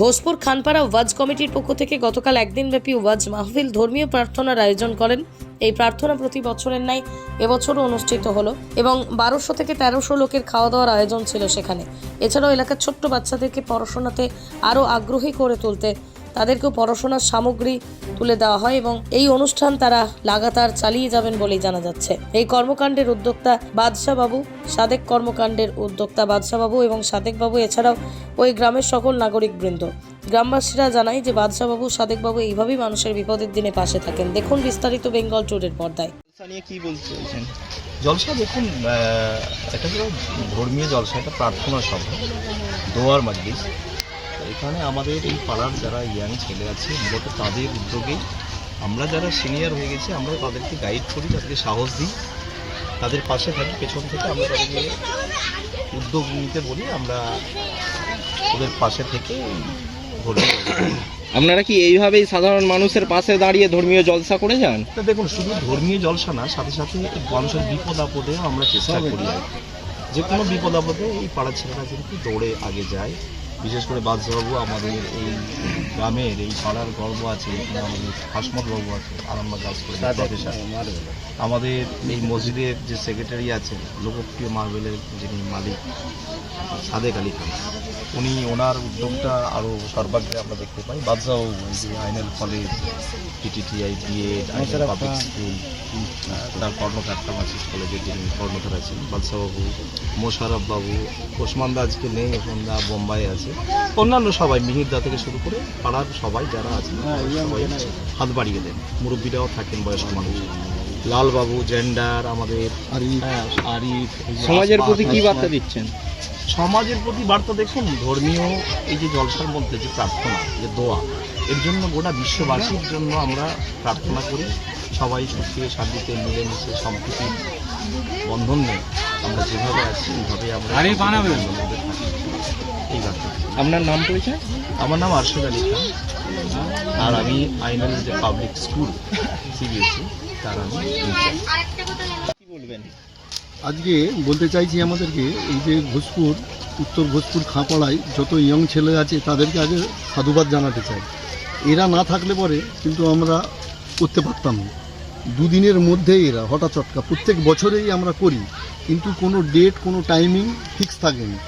ঘোষপুর খানপাড়া ওয়াজ কমিটির পক্ষ থেকে গতকাল একদিনব্যাপী ওয়াজ মাহফিল ধর্মীয় প্রার্থনার আয়োজন করেন। এই প্রার্থনা প্রতি বছরের ন্যায় এবছরও অনুষ্ঠিত হলো এবং বারোশো থেকে তেরোশো লোকের খাওয়া দাওয়ার আয়োজন ছিল সেখানে। এছাড়াও এলাকার ছোট্ট বাচ্চাদেরকে পড়াশোনাতে আরও আগ্রহী করে তুলতে তাদেরকেও পড়াশোনার সামগ্রী তুলে দেওয়া হয় এবং এই অনুষ্ঠান তারা লাগাতার চালিয়ে যাবেন বলেই জানা যাচ্ছে। এই কর্মকাণ্ডের উদ্যোক্তা বাদশাহ বাবু সাদেক কর্মকাণ্ডের উদ্যোক্তা বাদশাহ বাবু এবং সাদেক বাবু এছাড়াও ওই গ্রামের সকল নাগরিক বৃন্দ। গ্রামবাসীরা জানায় যে বাদশাহ বাবু সাদেক বাবু এইভাবেই মানুষের বিপদের দিনে পাশে থাকেন। দেখুন বিস্তারিত বেঙ্গল ট্যুরের পর্দায়। নিয়ে কি বলতে জলসা দেখুন এটা ধর্মীয় জলসা এটা প্রার্থনা সভা দোয়ার মাজলিস। এখানে আমাদের এই পাড়ার যারা ইয়াং ছেলে আছে মূলত তাদের উদ্যোগেই আমরা যারা সিনিয়র হয়ে গেছি আমরা তাদেরকে গাইড করি তাদেরকে সাহস দিই। তাদের পাশে থাকি পেছন থেকে আমরা তাদেরকে উদ্যোগ নিতে বলি আমরা ওদের পাশে থেকে ধর্মীয় আপনারা কি এইভাবেই সাধারণ মানুষের পাশে দাঁড়িয়ে ধর্মীয় জলসা করে যান? তা দেখুন শুধু ধর্মীয় জলসা না সাথে সাথে মানুষের বিপদ আপদেও আমরা চেষ্টা করি যে কোনো বিপদ আপদে এই পাড়ার ছেলেরা কিন্তু দৌড়ে আগে যায় বিশেষ করে বাদশাহবাবু আমাদের এই গ্রামের এই পাড়ার গর্ব আছে এখানে আমাদের হাসমত বাবু আছে আরামবাগ কাজ করে প্রফেসর। আমাদের এই মসজিদের যে সেক্রেটারি আছে লোকপ্রিয় মার্বেলের যিনি মালিক সাদেক আলী খান উনি ওনার উদ্যোগটা আরও সর্বাগ্রে আমরা দেখতে পাই। বাদশাহবাবু যে Ainel college TTTI B Ed Ainel public school তার কর্ণকার মাসিস কলেজের যিনি কর্ণধার আছেন বাদশাহবাবু মোশারফ বাবু ওসমান দা আজকে নেই ওসমান দা বোম্বাই আছে। অন্যান্য সবাই মিহির দা থেকে শুরু করে পাড়ার সবাই যারা আছেন সবাই হাত বাড়িয়ে দেন। মুরব্বীরাও থাকেন বয়স্ক মানুষ। লালবাবু জেন্ডার আমাদের হ্যাঁ, আরিফ সমাজের প্রতি কি বার্তা দিচ্ছেন? সমাজের প্রতি বার্তা দেখুন ধর্মীয় এই যে জলসার মধ্যে যে প্রার্থনা যে দোয়া এর জন্য গোটা বিশ্ববাসীর জন্য আমরা প্রার্থনা করি। সবাই সুখে শান্তিতে মিলেমিশে সম্প্রীতির বন্ধন নেই। আমরা যেভাবে আছি এইভাবে আমরা এই বার্তা আপনার নাম পরিচয়? আমার নাম আরশদ আলী খান। আর আমি আইনের যে পাবলিক স্কুল সিবিএসসি তার আমি কি বলবেন? আজকে বলতে চাইছি আমাদেরকে এই যে ঘোষপুর উত্তর ঘোষপুর খাঁপাড়ায় যত ইয়ং ছেলে আছে তাদেরকে আগে সাধুবাদ জানাতে চাই। এরা না থাকলে পরে কিন্তু আমরা করতে পারতাম না। দুদিনের মধ্যে এরা হঠাৎ চটকা প্রত্যেক বছরেই আমরা করি কিন্তু কোনো ডেট কোনো টাইমিং ফিক্স থাকেনি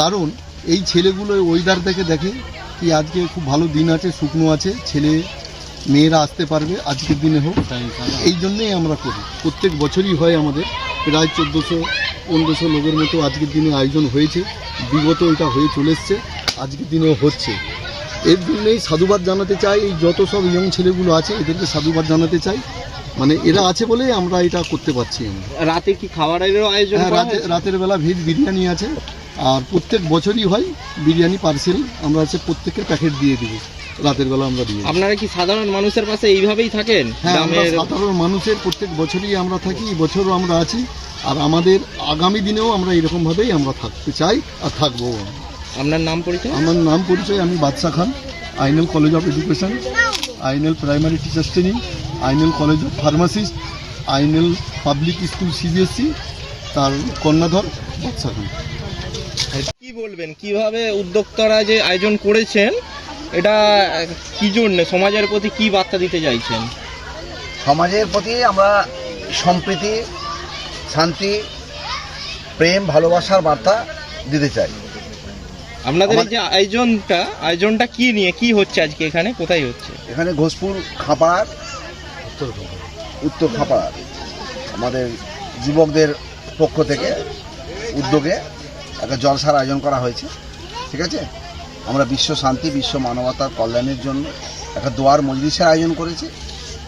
কারণ এই ছেলেগুলো ওয়েদার দেখে দেখে কি আজকে খুব ভালো দিন আছে শুকনো আছে ছেলে মেয়েরা আসতে পারবে আজকের দিনে হোক। এই জন্যেই আমরা করি। প্রত্যেক বছরই হয় আমাদের প্রায় চোদ্দোশো পনেরোশো লোকের মতো আজকের দিনে আয়োজন হয়েছে। বিগত এটা হয়ে চলে এসছে আজকের দিনেও হচ্ছে। এর জন্যেই সাধুবাদ জানাতে চাই এই যত সব ইয়ং ছেলেগুলো আছে এদেরকে সাধুবাদ জানাতে চাই। মানে এরা আছে বলেই আমরা এটা করতে পারছি রাতে কি খাবারেরও আয়োজন হ্যাঁ রাতে? রাতের বেলা ভেজ বিরিয়ানি আছে। আর প্রত্যেক বছরই হয় বিরিয়ানি পার্সেল। আমরা হচ্ছে প্রত্যেকের প্যাকেট দিয়ে দিব রাতের বেলা আমরা দিয়ে দিই। আপনারা কি সাধারণ মানুষের পাশে এইভাবেই থাকেন? হ্যাঁ আমরা সাধারণ মানুষের প্রত্যেক বছরই আমরা থাকি এই বছরও আমরা আছি। আর আমাদের আগামী দিনেও আমরা এরকমভাবেই আমরা থাকতে চাই আর থাকব। আপনার নাম পরিচয়? আমার নাম পরিচয় আমি Badsha Khan Ainel college of education Ainel primary teachers training Ainel college of pharmacist Ainel public school CBSE তার কর্ণাধর বাদশা খান। বলবেন? কীভাবে উদ্যোক্তারা যে আয়োজন করেছেন এটা কি জন্য সমাজের প্রতি কি বার্তা দিতে চাইছেন? সমাজের প্রতি আমরা সম্প্রীতি শান্তি প্রেম ভালোবাসার বার্তা দিতে চাই। আপনাদের এই যে আয়োজনটা আয়োজনটা কি নিয়ে কি হচ্ছে আজকে এখানে? কোথায় হচ্ছে? এখানে ঘোষপুর খাঁপাড়ার উত্তর খাঁপাড়ার আমাদের যুবকদের পক্ষ থেকে উদ্যোগে একটা জলসার আয়োজন করা হয়েছে ঠিক আছে? আমরা বিশ্ব শান্তি বিশ্ব মানবতার কল্যাণের জন্য একটা দোয়ার মজলিসের আয়োজন করেছি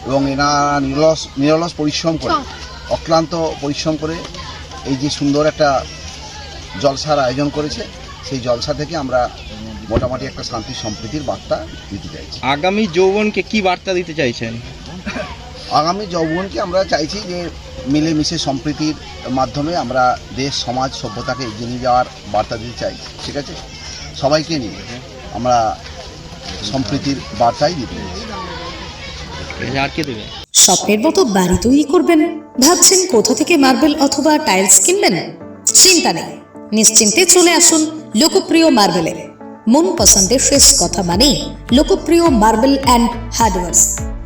এবং এরা নিরলস নিরলস পরিশ্রম করে অক্লান্ত পরিশ্রম করে এই যে সুন্দর একটা জলসার আয়োজন করেছে সেই জলসা থেকে আমরা মোটামুটি একটা শান্তি সম্প্রীতির বার্তা দিতে চাইছি। আগামী যৌবনকে কি বার্তা দিতে চাইছেন? আগামী যৌবনকে আমরা চাইছি যে মিলেমিশে সম্প্রীতির মাধ্যমে আমরা দেশ সমাজ সভ্যতাকে এগিয়ে নিয়ে যাওয়ার বার্তা দিতে চাই ঠিক আছে? সবাইকে নিয়ে আমরা সম্প্রীতির বার্তাই দিতে আর কে দেবে? স্বপ্নের মতো বাড়ি তৈরি করবেন? ভাবছেন কোথা থেকে মার্বেল অথবা টাইলস কিনবেন? চিন্তা নেই। নিশ্চিন্তে চলে আসুন লোকপ্রিয় মার্বেলের। মন পছন্দের শেষ কথা মানে লোকপ্রিয় মার্বেল অ্যান্ড হার্ডওয়ার্স।